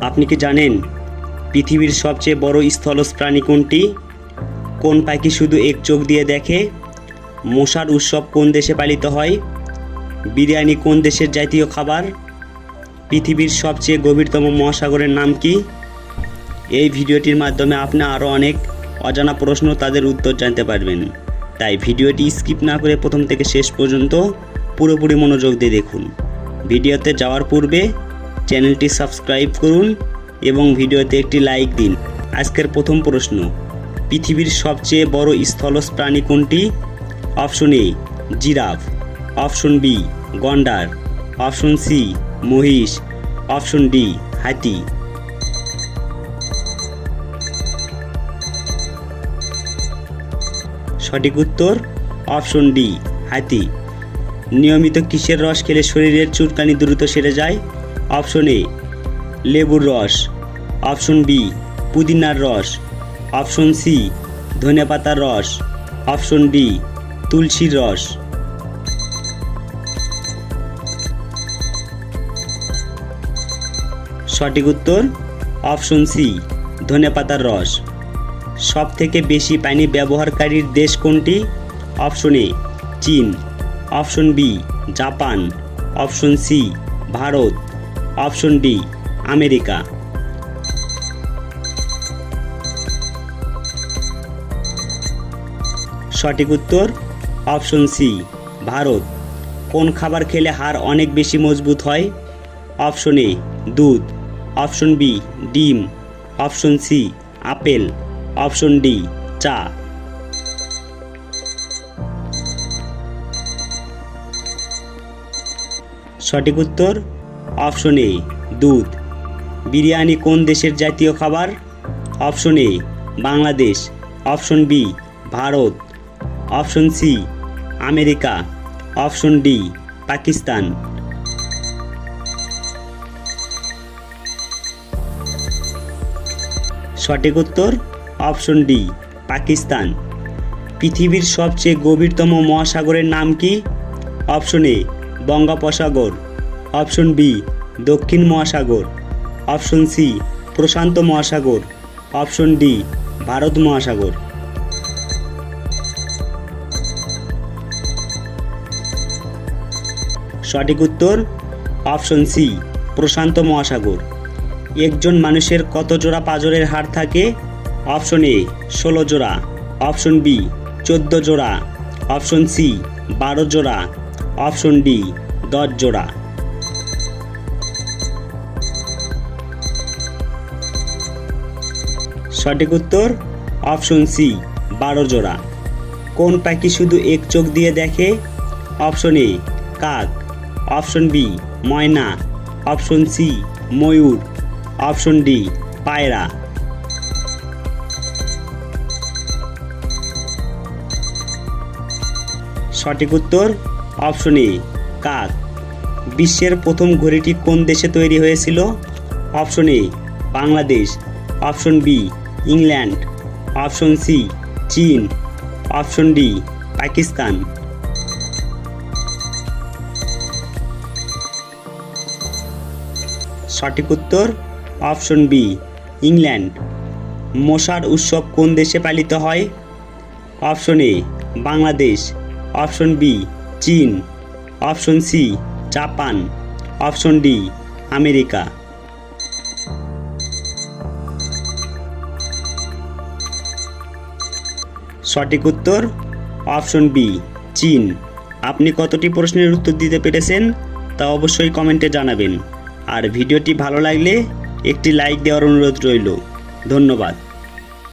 আপনি কি জানেন পৃথিবীর সবচেয়ে বড় স্থলজ প্রাণী কোনটি? কোন পাখি শুধু এক চোখ দিয়ে দেখে? মশার উৎসব কোন দেশে পালিত হয়? বিরিয়ানি কোন দেশের জাতীয় খাবার? পৃথিবীর সবচেয়ে গভীরতম মহাসাগরের নাম কি? এই ভিডিওটির মাধ্যমে আপনি আরও অনেক অজানা প্রশ্ন তাদের উত্তর জানতে পারবেন। তাই ভিডিওটি স্কিপ না করে প্রথম থেকে শেষ পর্যন্ত পুরোপুরি মনোযোগ দিয়ে দেখুন। ভিডিওতে যাওয়ার পূর্বে চ্যানেলটি সাবস্ক্রাইব করুন এবং ভিডিওতে একটি লাইক দিন। আজকের প্রথম প্রশ্ন, পৃথিবীর সবচেয়ে বড় স্থলজ প্রাণী কোনটি? Option A, giraffe. Option B, গন্ডার। অপশন সি, মহিষ। অপশন ডি, হাতি। সঠিক উত্তর, অপশন ডি, হাতি। নিয়মিত কিসের রস খেলে শরীরের চুলকানি দ্রুত সেরে যায়? অপশন এ লেবুর রস। অপশন বি পুদিনার রস। অপশন সি ধনেপাতার রস। অপশন ডি তুলসীর রস। সঠিক উত্তর অপশন সি ধনেপাতার রস। সব থেকে বেশি পানি ব্যবহারকারীর দেশ কোনটি? অপশন এ চীন। Option B Japan. Option C Bharat. Option D, America. সঠিক উত্তর, অপশন সি, ভারত। কোন খাবার খেলে হাড় অনেক বেশি মজবুত হয়? অপশন এ, দুধ। অপশন বি, ডিম। Option C, apple. Option D, চা। সঠিক উত্তর অপশন এ দুধ। বিরিয়ানি কোন দেশের জাতীয় খাবার? Option A Bangladesh. Option B Bharat. Option C America. Option D Pakistan. সঠিক উত্তর অপশন ডি পাকিস্তান। পৃথিবীর সবচেয়ে গভীরতম মহাসাগরের নাম কি? অপশন এ বঙ্গোপসাগর। অপশন বি, দক্ষিণ মহাসাগর। অপশন সি, প্রশান্ত মহাসাগর। অপশন ডি, ভারত মহাসাগর। সঠিক উত্তর, অপশন সি, প্রশান্ত মহাসাগর। একজন মানুষের কত জোড়া পাজরের হাড় থাকে? অপশন এ, ষোলো জোড়া। অপশন বি, চোদ্দ জোড়া। অপশন সি, বারো জোড়া। অপশন ডি, দশ জোড়া। সঠিক উত্তর, অপশন সি, বারো জোড়া। কোন পাখি শুধু এক চোখ দিয়ে দেখে? অপশন এ, কাক। অপশন বি, ময়না। অপশন সি, ময়ূর। অপশন ডি, পায়রা। সঠিক উত্তর, অপশন এ, কাক। বিশ্বের প্রথম ঘড়িটি কোন দেশে তৈরি হয়েছিল? Option A, Bangladesh. Option B England option C চীন অপশন ডি পাকিস্তান। সঠিক উত্তর অপশন বি ইংল্যান্ড। মশার উৎসব কোন দেশে পালিত হয়? Option A Bangladesh. Option B চীন। Option C Japan. Option D America. সঠিক উত্তর, অপশন বি, চীন। আপনি কতটি প্রশ্নের উত্তর দিতে পেরেছেন তা অবশ্যই কমেন্টে জানাবেন। আর ভিডিওটি ভালো লাগলে একটি লাইক দেওয়ার অনুরোধ রইল। ধন্যবাদ।